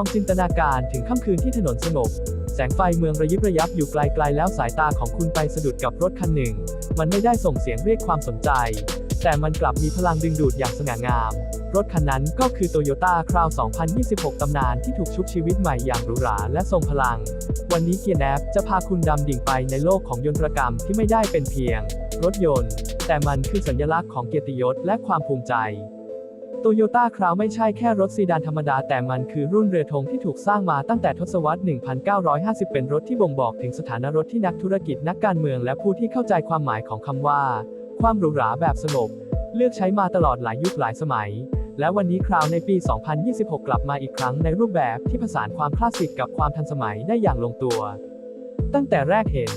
องจินตนาการถึงค่ำคืนที่ถนนสงบ แสงไฟเมืองระยิบระยับอยู่ไกลๆแล้วสายตาของคุณไปสะดุดกับรถคันหนึ่ง มันไม่ได้ส่งเสียงเรียกความสนใจ แต่มันกลับมีพลังดึงดูดอย่างสง่างาม รถคันนั้นก็คือ Toyota Crown 2026 ตำนานที่ถูกชุบชีวิตใหม่อย่างหรูหราและทรงพลัง วันนี้เกียร์แนบจะพาคุณดำดิ่งไปในโลกของยนตรกรรมที่ไม่ได้เป็นเพียง รถยนต์ แต่มันคือสัญลักษณ์ของเกียรติยศและความภูมิใจ โตโยต้าคราวไม่ใช่แค่รถซีดานธรรมดาแต่มันคือรุ่นเรือธงที่ถูกสร้างมาตั้งแต่ทศวรรษ 1950 เป็นรถที่บ่งบอกถึงสถานะรถที่นักธุรกิจนักการเมืองและผู้ที่เข้าใจความหมายของคำว่า ความหรูหราแบบสงบเลือกใช้มาตลอดหลายยุคหลายสมัย และวันนี้คราวในปี 2026 กลับมาอีกครั้งในรูปแบบที่ผสานความคลาสสิกกับความทันสมัยได้อย่างลงตัว ตั้งแต่แรกเห็น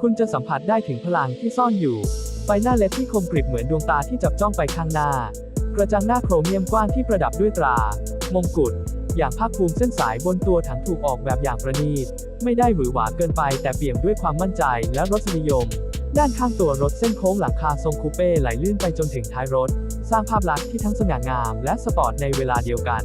คุณจะสัมผัสได้ถึงพลังที่ซ่อนอยู่ไฟหน้าเล็ดที่คมกริบเหมือนดวงตาที่จับจ้องไปข้างหน้า กระจังหน้าโครเมียมกว้างที่ประดับด้วยตรา มงกุฎ อย่างภาคภูมิเส้นสายบนตัวถังถูกออกแบบอย่างประณีต ไม่ได้หวือหวาเกินไปแต่เปี่ยมด้วยความมั่นใจและรสนิยม ด้านข้างตัวรถเส้นโค้งหลังคาทรงคูเป้ไหลลื่นไปจนถึงท้ายรถ สร้างภาพลักษณ์ที่ทั้งสง่างามและสปอร์ตในเวลาเดียวกัน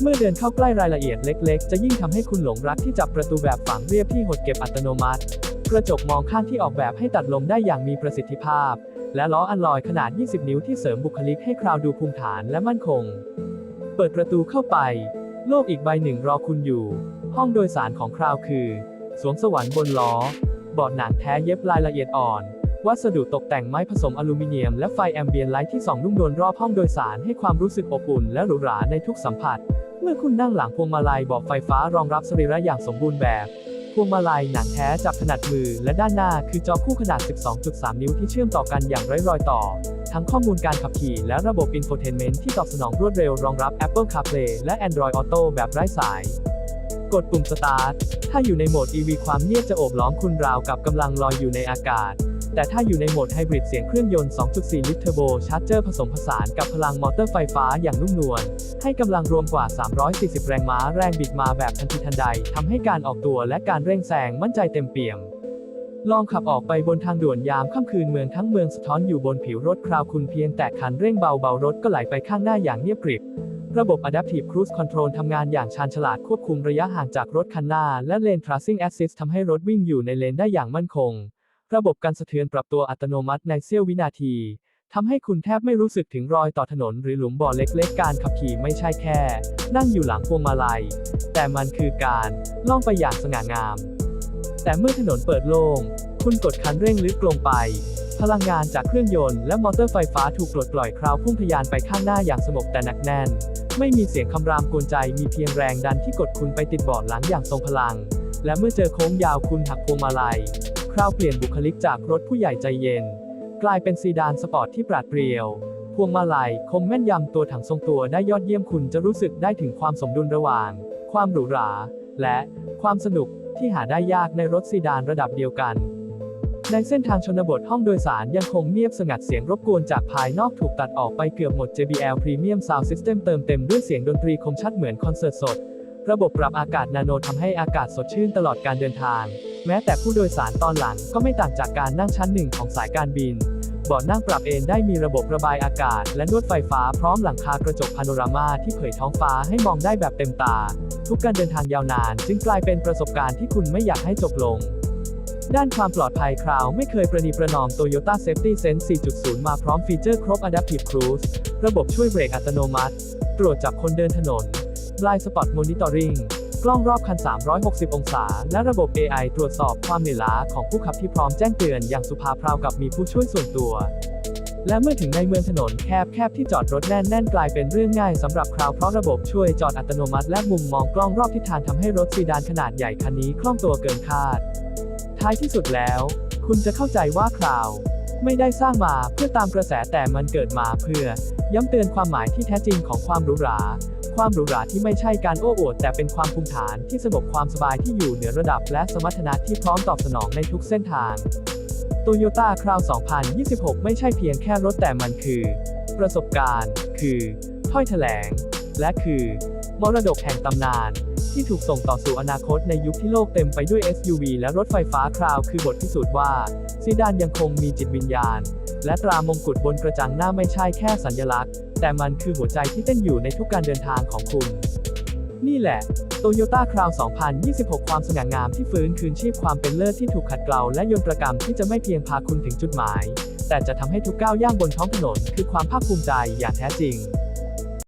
เมื่อเดินเข้าใกล้รายละเอียดเล็ก ๆ จะยิ่งทำให้คุณหลงรักที่จับประตูแบบฝังเรียบที่หดเก็บอัตโนมัติ กระจกมองข้างที่ออกแบบให้ตัดลมได้อย่างมีประสิทธิภาพ และล้ออัลลอยขนาด 20 นิ้วที่เสริมบุคลิกให้คราวดูภูมิฐานและมั่นคง เปิดประตูเข้าไป โลกอีกใบหนึ่งรอคุณอยู่ ห้องโดยสารของคราวคือ สวงสวรรค์บนล้อบาะหนังแท้เย็บรายละเอียดอ่อน วัสดุตกแต่งไม้ผสมอลูมิเนียมและไฟแอมเบียนไลท์ที่ส่องนุ่มนวลรอบห้องโดยสารให้ความรู้สึกอบอุ่นและหรูหราในทุกสัมผัส เมื่อคุณนั่งหลังพวงมาลัยเบาะไฟฟ้ารองรับสรีระอย่างสมบูรณ์แบบ พวงมาลัยหนังแท้จับถนัดมือ และด้านหน้าคือจอคู่ขนาด 12.3 นิ้วที่เชื่อมต่อกันอย่างไร้รอยต่อ ทั้งข้อมูลการขับขี่และระบบอินโฟเทนเมนต์ที่ตอบสนองรวดเร็วรองรับ Apple CarPlay และ Android Auto แบบไร้สาย กดปุ่ม Start ถ้าอยู่ในโหมด EV ความเงียบจะโอบล้อมคุณราวกับกำลังลอยอยู่ในอากาศ แต่ถ้าอยู่ในโหมดไฮบริดเสียงเครื่องยนต์ 2.4 ลิตรเทอร์โบชาร์เจอร์ผสมผสานกับพลังมอเตอร์ไฟฟ้าอย่างนุ่มนวล ให้กำลังรวมกว่า 340 แรงม้าแรงบิดมาแบบทันทีทันใดทำให้การออกตัวและการเร่งแซงมั่นใจเต็มเปี่ยมลองขับออกไปบนทางด่วนยามค่ำคืนเมืองทั้งเมืองสะท้อนอยู่บนผิวรถคราวคุณเพียงแตะคันเร่งเบาๆรถก็ไหลไปข้างหน้าอย่างเงียบกริบ ระบบ Adaptive Cruise Control ทำงานอย่างชาญฉลาดควบคุมระยะห่างจากรถคันหน้า และ Lane Tracing Assist ทำให้รถวิ่งอยู่ในเลนได้อย่างมั่นคง ระบบการสะเทือนปรับตัวอัตโนมัติในเสี้ยววินาทีทำให้คุณแทบไม่รู้สึกถึงรอยต่อถนนหรือหลุมบ่อเล็กๆ การขับขี่ไม่ใช่แค่ นั่งอยู่หลังพวงมาลัย แต่มันคือการล่องไปอย่างสง่างาม แต่เมื่อถนนเปิดโล่ง คุณกดคันเร่งลึกลงไป พลังงานจากเครื่องยนต์และมอเตอร์ไฟฟ้าถูกปลดปล่อยคราวพุ่งทะยานไปข้างหน้าอย่างสงบแต่หนักแน่น ไม่มีเสียงคำรามกวนใจ มีเพียงแรงดันที่กดคุณไปติดบาะหลังอย่างทรงพลัง และเมื่อเจอโค้งยาวคุณหักพวงมาลัย ราวเปลี่ยนบุคลิกจากรถผู้ใหญ่ใจเย็น กลายเป็นซีดานสปอร์ตที่ปราดเปรียว พวงมาลัยคมแม่นยำตัวถังทรงตัวได้ยอดเยี่ยมคุณจะรู้สึกได้ถึงความสมดุลระหว่าง ความหรูหรา และความสนุกที่หาได้ยากในรถซีดานระดับเดียวกัน ในเส้นทางชนบทห้องโดยสารยังคงเงียบสงัดเสียงรบกวนจากภายนอกถูกตัดออกไปเกือบหมด JBL Premium Sound System เติมเต็มด้วยเสียงดนตรีคมชัดเหมือนคอนเสิร์ตสด ระบบปรับอากาศนาโนทำให้อากาศสดชื่นตลอดการเดินทาง แม้แต่ผู้โดยสารตอนหลังก็ไม่ต่างจากการนั่งชั้นหนึ่งของสายการบินเบาะนั่งปรับเอนได้มีระบบระบายอากาศ และนวดไฟฟ้าพร้อมหลังคากระจกพาโนรามาที่เผยท้องฟ้าให้มองได้แบบเต็มตา ทุกการเดินทางยาวนาน จึงกลายเป็นประสบการณ์ที่คุณไม่อยากให้จบลง ด้านความปลอดภัยคราวไม่เคยประนีประนอม Toyota Safety Sense 4.0 มาพร้อมฟีเจอร์ครบ Adaptive Cruise ระบบช่วยเบรกอัตโนมัติ ตรวจจับคนเดินถนน Blind Spot Monitoring กล้องรอบคัน 360 องศา และระบบ AI ตรวจสอบความเหนื่อยล้าของผู้ขับที่พร้อมแจ้งเตือนอย่างสุภาพราวกับมีผู้ช่วยส่วนตัว และเมื่อถึงในเมืองถนนแคบแคบที่จอดรถแน่นแน่นกลายเป็นเรื่องง่ายสำหรับคราวเพราะระบบช่วยจอดอัตโนมัติและมุมมองกล้องรอบทิศทางทำให้รถซีดานขนาดใหญ่คันนี้คล่องตัวเกินคาด ท้ายที่สุดแล้ว คุณจะเข้าใจว่าคราวไม่ได้สร้างมาเพื่อตามกระแสแต่มันเกิดมาเพื่อ ย้ำเตือนความหมายที่แท้จริงของความหรูหรา ความหรูหราที่ไม่ใช่การโอ้อวดแต่เป็นความภูมิฐานที่สงบความสบายที่อยู่เหนือระดับและสมรรถนะที่พร้อมตอบสนองในทุกเส้นทาง Toyota Crown 2026 ไม่ใช่เพียงแค่รถแต่มันคือ ประสบการณ์ คือ ถ้อยแถลง และคือ มรดกแห่งตำนาน ที่ถูกส่งต่อสู่อนาคตในยุคที่โลกเต็มไปด้วย SUV และรถไฟฟ้าคราวคือบทพิสูจน์ว่า ซีดานยังคงมีจิตวิญญาณ และตรามงกุฎบนกระจังหน้าไม่ใช่แค่สัญลักษณ์ แต่มันคือหัวใจที่เต้นอยู่ในทุกการเดินทางของคุณ นี่แหละ Toyota Crown 2026 ความสง่างามที่ฟื้นคืนชีพความเป็นเลิศที่ถูกขัดเกลาและยนต์ประกรรมที่จะไม่เพียงพาคุณถึงจุดหมาย แต่จะทำให้ทุกก้าวย่างบนท้องถนนคือความภาคภูมิใจอย่างแท้จริง